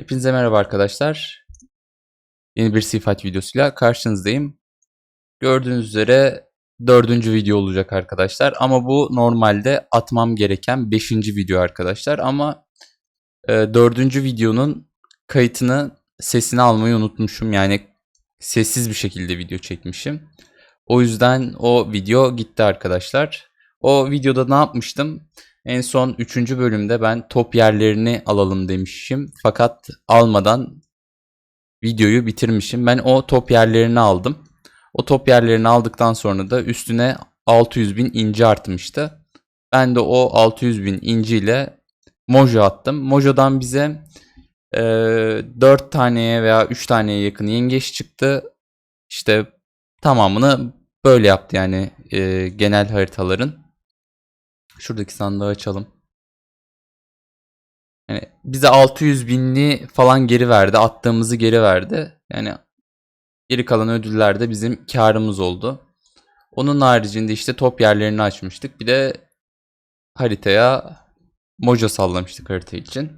Hepinize merhaba arkadaşlar. Yeni bir Seafight videosuyla karşınızdayım. Gördüğünüz üzere dördüncü video olacak arkadaşlar. Ama bu normalde atmam gereken beşinci video arkadaşlar. Ama e, dördüncü videonun kayıtını sesini almayı unutmuşum. Yani sessiz bir şekilde video çekmişim. O yüzden o video gitti arkadaşlar. O videoda ne yapmıştım? En son 3. bölümde ben top yerlerini alalım demişim. Fakat almadan videoyu bitirmişim. Ben o top yerlerini aldım. O top yerlerini aldıktan sonra da üstüne 600 bin inci artmıştı. Ben de o 600 bin inci ile Mojo attım. Mojo'dan bize e, 4 taneye veya 3 taneye yakın yengeç çıktı. İşte tamamını böyle yaptı yani e, genel haritaların. Şuradaki sandığı açalım. Yani bize 600 binli falan geri verdi. Attığımızı geri verdi. Yani geri kalan ödüller de bizim karımız oldu. Onun haricinde işte top yerlerini açmıştık. Bir de haritaya mojo sallamıştık harita için.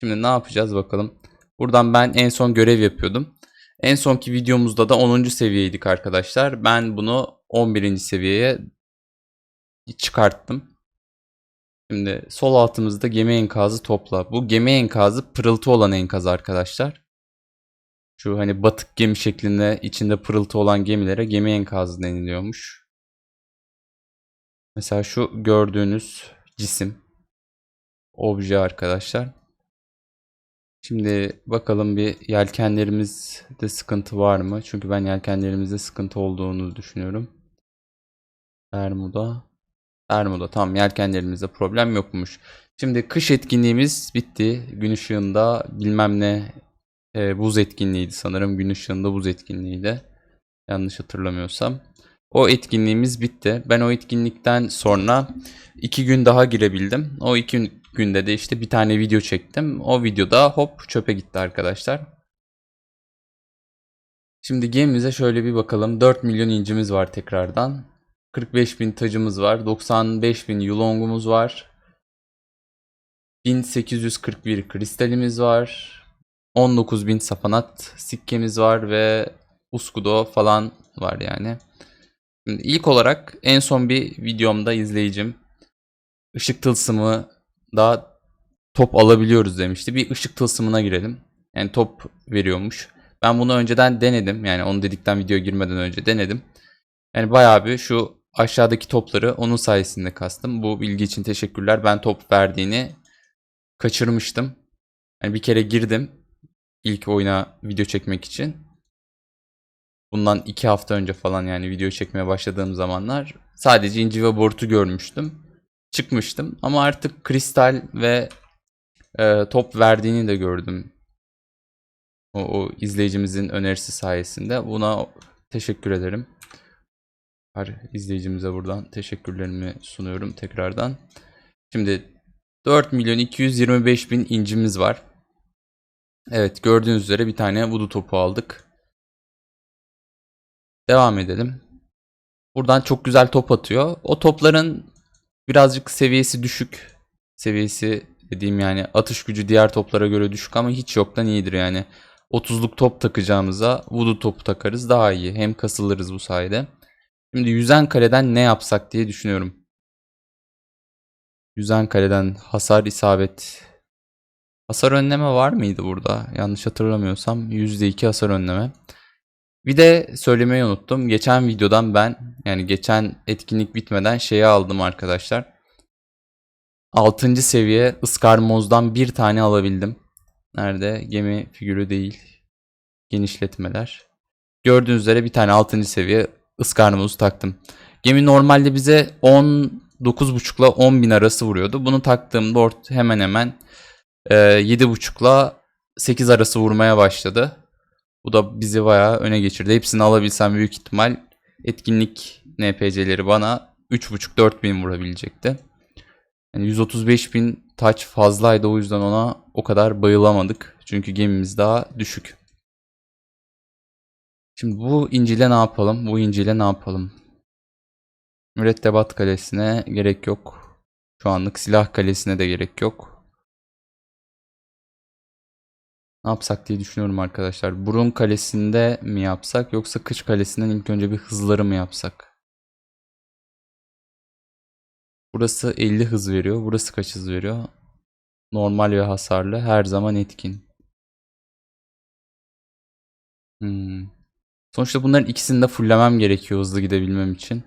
Şimdi ne yapacağız bakalım. Buradan ben en son görev yapıyordum. En sonki videomuzda da 10. seviyeydik arkadaşlar. Ben bunu 11. seviyeye çıkarttım. Şimdi sol altımızda gemi enkazı topla. Bu gemi enkazı pırıltı olan enkaz arkadaşlar. Şu hani batık gemi şeklinde içinde pırıltı olan gemilere gemi enkazı deniliyormuş. Mesela şu gördüğünüz cisim. Obje arkadaşlar. Şimdi bakalım bir yelkenlerimizde sıkıntı var mı? Çünkü ben yelkenlerimizde sıkıntı olduğunu düşünüyorum. Bermuda. Bermuda tamam yelkenlerimizde problem yokmuş. Şimdi kış etkinliğimiz bitti. Gün ışığında bilmem ne e, buz etkinliğiydi sanırım. Gün ışığında buz etkinliğiydi. Yanlış hatırlamıyorsam. O etkinliğimiz bitti. Ben o etkinlikten sonra iki gün daha girebildim. O iki günde de işte bir tane video çektim. O videoda hop çöpe gitti arkadaşlar. Şimdi gemimize şöyle bir bakalım. 4 milyon incimiz var tekrardan. 45 bin tacımız var. 95 bin yulongumuz var. 1841 kristalimiz var. 19 bin safanat sikkemiz var ve uskudo falan var yani. Şimdi ilk olarak en son bir videomda izleyicim ışık tılsımı da top alabiliyoruz demişti. Bir ışık tılsımına girelim. Yani top veriyormuş. Ben bunu önceden denedim. Yani onu dedikten video girmeden önce denedim. Yani bayağı bir şu aşağıdaki topları onun sayesinde kastım. Bu bilgi için teşekkürler. Ben top verdiğini kaçırmıştım. Yani bir kere girdim ilk oyuna video çekmek için. Bundan iki hafta önce falan yani video çekmeye başladığım zamanlar sadece inci ve borutu görmüştüm. Çıkmıştım ama artık kristal ve e, top verdiğini de gördüm. O, o izleyicimizin önerisi sayesinde. Buna teşekkür ederim. Her izleyicimize buradan teşekkürlerimi sunuyorum tekrardan. Şimdi 4 milyon 225 bin incimiz var. Evet gördüğünüz üzere bir tane vudu topu aldık. Devam edelim. Buradan çok güzel top atıyor. O topların birazcık seviyesi düşük. Seviyesi dediğim yani atış gücü diğer toplara göre düşük ama hiç yoktan iyidir yani. 30'luk top takacağımıza vudu topu takarız daha iyi. Hem kasılırız bu sayede. Şimdi yüzen kaleden ne yapsak diye düşünüyorum. Yüzen kaleden hasar isabet. Hasar önleme var mıydı burada? Yanlış hatırlamıyorsam %2 hasar önleme. Bir de söylemeyi unuttum. Geçen videodan ben yani geçen etkinlik bitmeden şeyi aldım arkadaşlar. 6. seviye ıskarmozdan bir tane alabildim. Nerede? Gemi figürü değil. Genişletmeler. Gördüğünüz üzere bir tane 6. seviye ıskarmozu taktım. Gemi normalde bize 19.5 ile 10 bin arası vuruyordu. Bunu taktığımda ort hemen hemen e, 7.5 ile 8 arası vurmaya başladı. Bu da bizi bayağı öne geçirdi. Hepsini alabilsem büyük ihtimal etkinlik NPC'leri bana 3.5-4 bin vurabilecekti. Yani 135 bin taç fazlaydı o yüzden ona o kadar bayılamadık. Çünkü gemimiz daha düşük. Şimdi bu inciyle ne yapalım? Bu inciyle ne yapalım? Mürettebat kalesine gerek yok. Şu anlık silah kalesine de gerek yok. Ne yapsak diye düşünüyorum arkadaşlar. Burun kalesinde mi yapsak yoksa kış kalesinden ilk önce bir hızları mı yapsak? Burası 50 hız veriyor. Burası kaç hız veriyor? Normal ve hasarlı. Her zaman etkin. Hmm. Sonuçta bunların ikisini de fullemem gerekiyor hızlı gidebilmem için.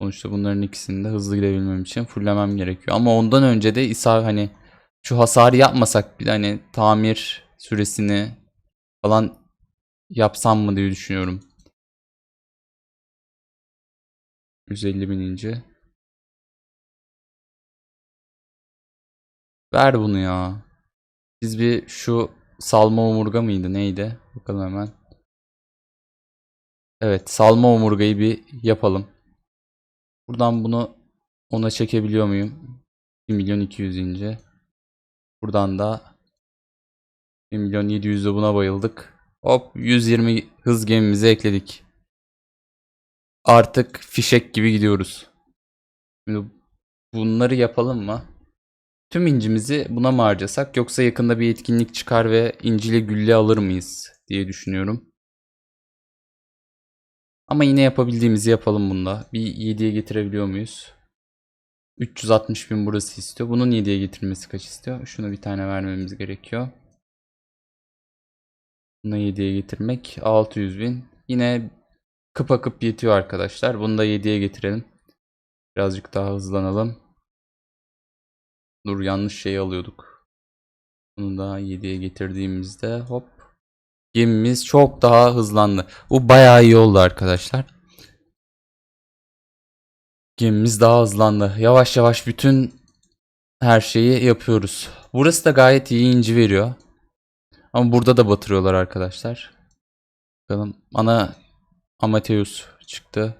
Sonuçta bunların ikisini de hızlı gidebilmem için fullemem gerekiyor. Ama ondan önce de İsa hani şu hasarı yapmasak bir hani tamir süresini falan yapsam mı diye düşünüyorum. 150 bininci. Ver bunu ya. Biz bir şu salma omurga mıydı neydi? Bakalım hemen. Evet salma omurgayı bir yapalım. Buradan bunu ona çekebiliyor muyum? 1 milyon 200 ince. Buradan da 1 milyon 700'de buna bayıldık. Hop 120 hız gemimizi ekledik. Artık fişek gibi gidiyoruz. Şimdi bunları yapalım mı? Tüm incimizi buna mı harcasak yoksa yakında bir etkinlik çıkar ve incili gülle alır mıyız diye düşünüyorum. Ama yine yapabildiğimizi yapalım bunda. Bir 7'ye getirebiliyor muyuz? 360 bin burası istiyor. Bunun 7'ye getirmesi kaç istiyor? Şunu bir tane vermemiz gerekiyor. Bunu 7'ye getirmek 600 bin. Yine kıp akıp yetiyor arkadaşlar. Bunu da 7'ye getirelim. Birazcık daha hızlanalım. Dur yanlış şeyi alıyorduk. Bunu da 7'ye getirdiğimizde hop. Gemimiz çok daha hızlandı. Bu bayağı iyi oldu arkadaşlar. Gemimiz daha hızlandı. Yavaş yavaş bütün her şeyi yapıyoruz. Burası da gayet iyi inci veriyor. Ama burada da batırıyorlar arkadaşlar. Bakalım. Ana Amateus çıktı.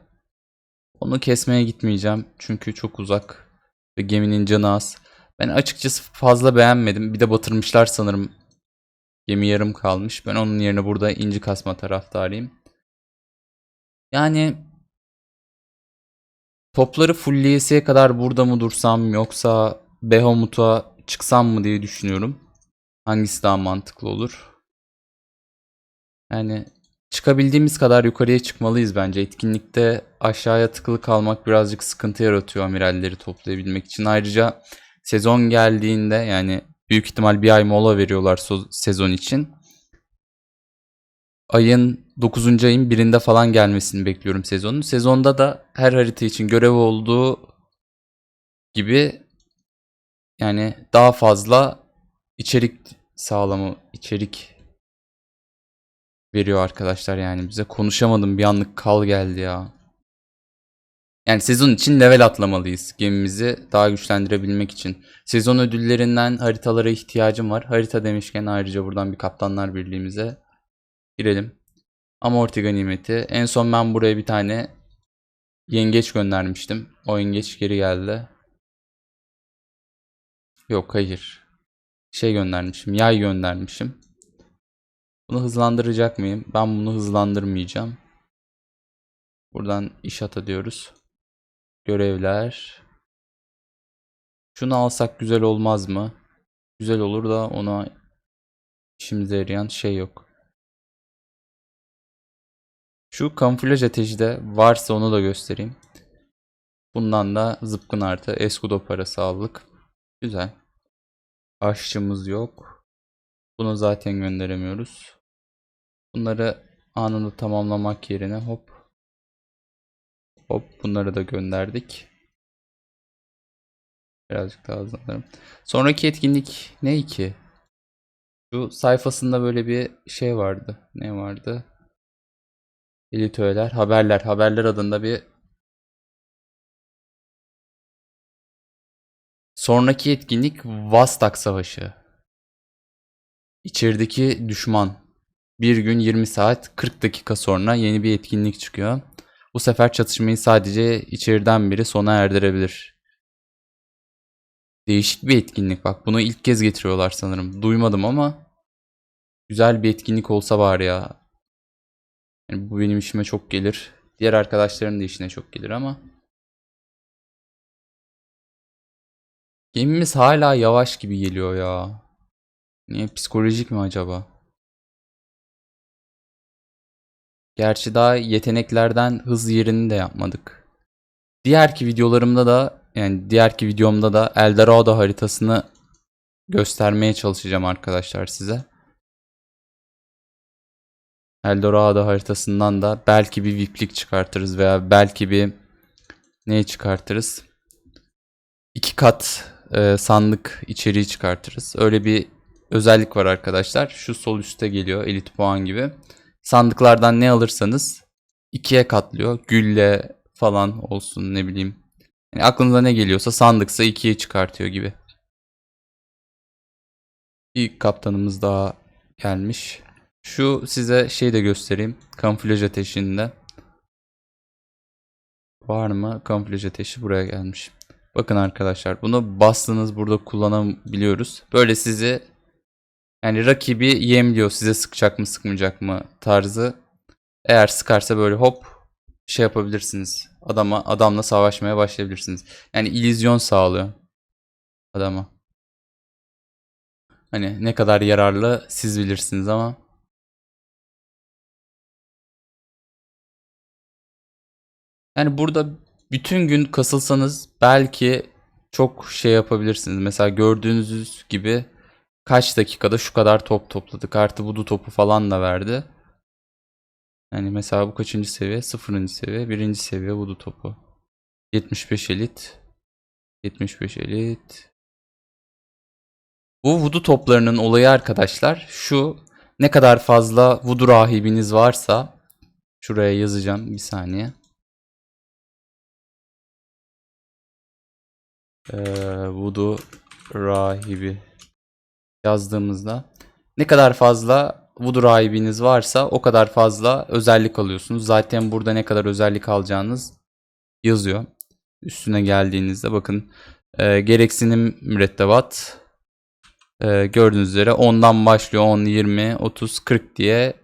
Onu kesmeye gitmeyeceğim. Çünkü çok uzak. Ve geminin canı az. Ben açıkçası fazla beğenmedim. Bir de batırmışlar sanırım. Gemi yarım kalmış. Ben onun yerine burada inci kasma taraftarıyım. Yani topları fullleyesiye kadar burada mı dursam yoksa Behemoth'a çıksam mı diye düşünüyorum. Hangisi daha mantıklı olur? Yani çıkabildiğimiz kadar yukarıya çıkmalıyız bence. Etkinlikte aşağıya tıkılı kalmak birazcık sıkıntı yaratıyor amiralleri toplayabilmek için. Ayrıca sezon geldiğinde yani büyük ihtimal bir ay mola veriyorlar sezon için. Ayın 9. ayın birinde falan gelmesini bekliyorum sezonun. Sezonda da her harita için görev olduğu gibi yani daha fazla içerik sağlamı, içerik veriyor arkadaşlar yani bize. Konuşamadım bir anlık kal geldi ya. Yani sezon için level atlamalıyız gemimizi daha güçlendirebilmek için. Sezon ödüllerinden haritalara ihtiyacım var. Harita demişken ayrıca buradan bir kaptanlar birliğimize girelim. Amorti ganimeti. En son ben buraya bir tane yengeç göndermiştim. O yengeç geri geldi. Yok hayır. Şey göndermişim. Yay göndermişim. Bunu hızlandıracak mıyım? Ben bunu hızlandırmayacağım. Buradan iş ata diyoruz. Görevler. Şunu alsak güzel olmaz mı? Güzel olur da ona işimize yarayan şey yok. Şu kamuflaj ateşi de varsa onu da göstereyim. Bundan da zıpkın artı eskudo parası aldık. Güzel. Aşçımız yok. Bunu zaten gönderemiyoruz. Bunları anında tamamlamak yerine hop hop bunları da gönderdik. Birazcık daha hızlanırım. Sonraki etkinlik ne ki? Şu sayfasında böyle bir şey vardı. Ne vardı? Editörler, haberler, haberler adında bir Sonraki etkinlik Vastak Savaşı. İçerideki düşman. Bir gün 20 saat 40 dakika sonra yeni bir etkinlik çıkıyor. Bu sefer çatışmayı sadece içeriden biri sona erdirebilir. Değişik bir etkinlik bak. Bunu ilk kez getiriyorlar sanırım. Duymadım ama güzel bir etkinlik olsa var ya. Yani bu benim işime çok gelir. Diğer arkadaşların da işine çok gelir ama. Gemimiz hala yavaş gibi geliyor ya. Niye psikolojik mi acaba? Gerçi daha yeteneklerden hız yerini de yapmadık. Diğerki videolarımda da yani diğerki videomda da Eldorado haritasını göstermeye çalışacağım arkadaşlar size. Eldorado haritasından da belki bir VIP'lik çıkartırız veya belki bir ne çıkartırız? İki kat e, sandık içeriği çıkartırız. Öyle bir özellik var arkadaşlar. Şu sol üstte geliyor elit puan gibi. Sandıklardan ne alırsanız ikiye katlıyor. Gülle falan olsun ne bileyim. Yani aklınıza ne geliyorsa sandıksa ikiye çıkartıyor gibi. İlk kaptanımız daha gelmiş. Şu size şey de göstereyim. Kamuflaj ateşinde. Var mı? Kamuflaj ateşi buraya gelmiş. Bakın arkadaşlar bunu bastığınız burada kullanabiliyoruz. Böyle sizi yani rakibi yemliyor size sıkacak mı sıkmayacak mı tarzı. Eğer sıkarsa böyle hop şey yapabilirsiniz. Adama adamla savaşmaya başlayabilirsiniz. Yani illüzyon sağlıyor adama. Hani ne kadar yararlı siz bilirsiniz ama Yani burada bütün gün kasılsanız belki çok şey yapabilirsiniz. Mesela gördüğünüz gibi kaç dakikada şu kadar top topladık. Artı budu topu falan da verdi. Yani mesela bu kaçıncı seviye? Sıfırıncı seviye. Birinci seviye vudu topu. 75 elit. 75 elit. Bu vudu toplarının olayı arkadaşlar şu ne kadar fazla vudu rahibiniz varsa şuraya yazacağım bir saniye. Ee, Voodoo rahibi yazdığımızda ne kadar fazla Voodoo rahibiniz varsa o kadar fazla özellik alıyorsunuz. Zaten burada ne kadar özellik alacağınız yazıyor. Üstüne geldiğinizde bakın e, gereksinim mürettebat e, gördüğünüz üzere 10'dan başlıyor 10, 20, 30, 40 diye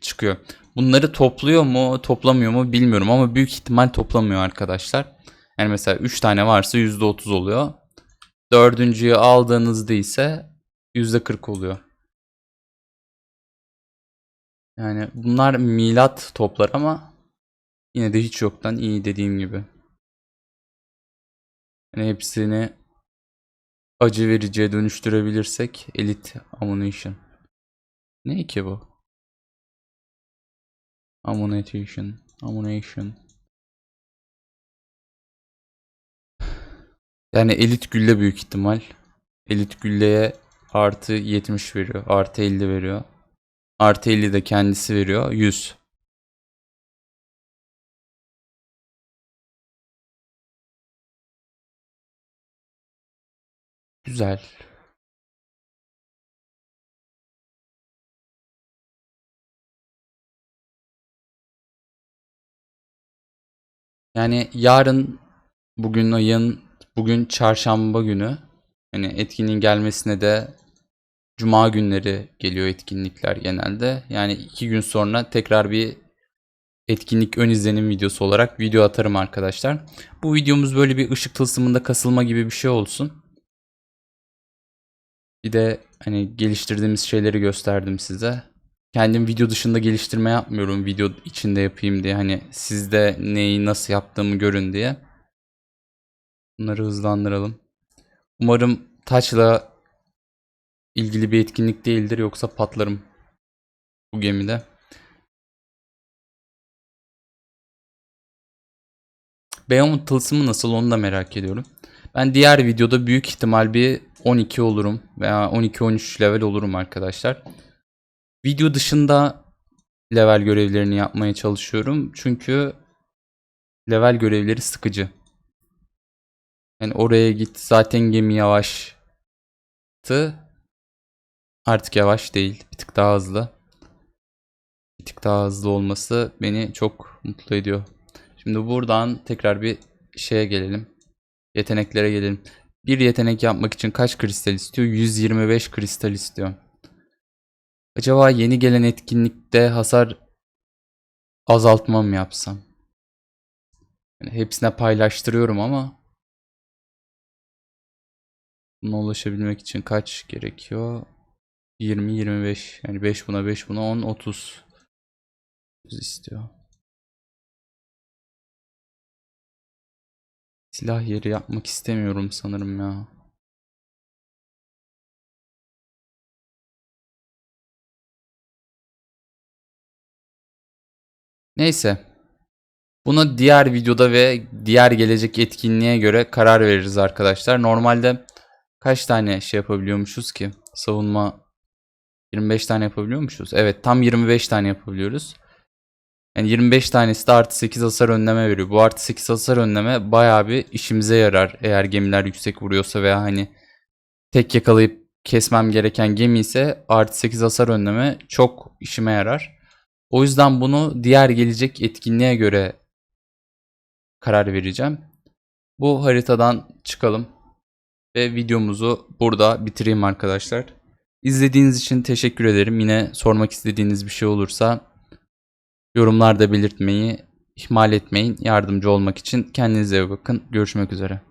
çıkıyor. Bunları topluyor mu toplamıyor mu bilmiyorum ama büyük ihtimal toplamıyor arkadaşlar. Yani mesela 3 tane varsa %30 oluyor. Dördüncüyü aldığınızda ise %40 oluyor. Yani bunlar milat toplar ama yine de hiç yoktan iyi dediğim gibi. Yani hepsini acı vericiye dönüştürebilirsek Elite Ammunition. Ne ki bu? Ammunition. Ammunition. Yani elit gülle büyük ihtimal. Elit gülleye artı 70 veriyor. Artı 50 veriyor. Artı 50 de kendisi veriyor. 100. Güzel. Yani yarın bugün ayın Bugün çarşamba günü. Hani etkinliğin gelmesine de cuma günleri geliyor etkinlikler genelde. Yani iki gün sonra tekrar bir etkinlik ön izlenim videosu olarak video atarım arkadaşlar. Bu videomuz böyle bir ışık tılsımında kasılma gibi bir şey olsun. Bir de hani geliştirdiğimiz şeyleri gösterdim size. Kendim video dışında geliştirme yapmıyorum. Video içinde yapayım diye. Hani sizde neyi nasıl yaptığımı görün diye. Bunları hızlandıralım. Umarım taçla ilgili bir etkinlik değildir yoksa patlarım bu gemide. Behemoth tılsımı nasıl onu da merak ediyorum. Ben diğer videoda büyük ihtimal bir 12 olurum veya 12-13 level olurum arkadaşlar. Video dışında level görevlerini yapmaya çalışıyorum. Çünkü level görevleri sıkıcı. Yani oraya git zaten gemi yavaştı. Artık yavaş değil. Bir tık daha hızlı. Bir tık daha hızlı olması beni çok mutlu ediyor. Şimdi buradan tekrar bir şeye gelelim. Yeteneklere gelelim. Bir yetenek yapmak için kaç kristal istiyor? 125 kristal istiyor. Acaba yeni gelen etkinlikte hasar azaltma mı yapsam? Yani hepsine paylaştırıyorum ama Buna ulaşabilmek için kaç gerekiyor? 20 25 yani 5 buna 5 buna 10 30 istiyor. Silah yeri yapmak istemiyorum sanırım ya. Neyse. Buna diğer videoda ve diğer gelecek etkinliğe göre karar veririz arkadaşlar. Normalde kaç tane şey yapabiliyormuşuz ki? Savunma 25 tane yapabiliyormuşuz. Evet tam 25 tane yapabiliyoruz. Yani 25 tanesi de artı 8 hasar önleme veriyor. Bu artı 8 hasar önleme bayağı bir işimize yarar. Eğer gemiler yüksek vuruyorsa veya hani tek yakalayıp kesmem gereken gemi ise artı 8 hasar önleme çok işime yarar. O yüzden bunu diğer gelecek etkinliğe göre karar vereceğim. Bu haritadan çıkalım ve videomuzu burada bitireyim arkadaşlar. İzlediğiniz için teşekkür ederim. Yine sormak istediğiniz bir şey olursa yorumlarda belirtmeyi ihmal etmeyin. Yardımcı olmak için kendinize bakın. Görüşmek üzere.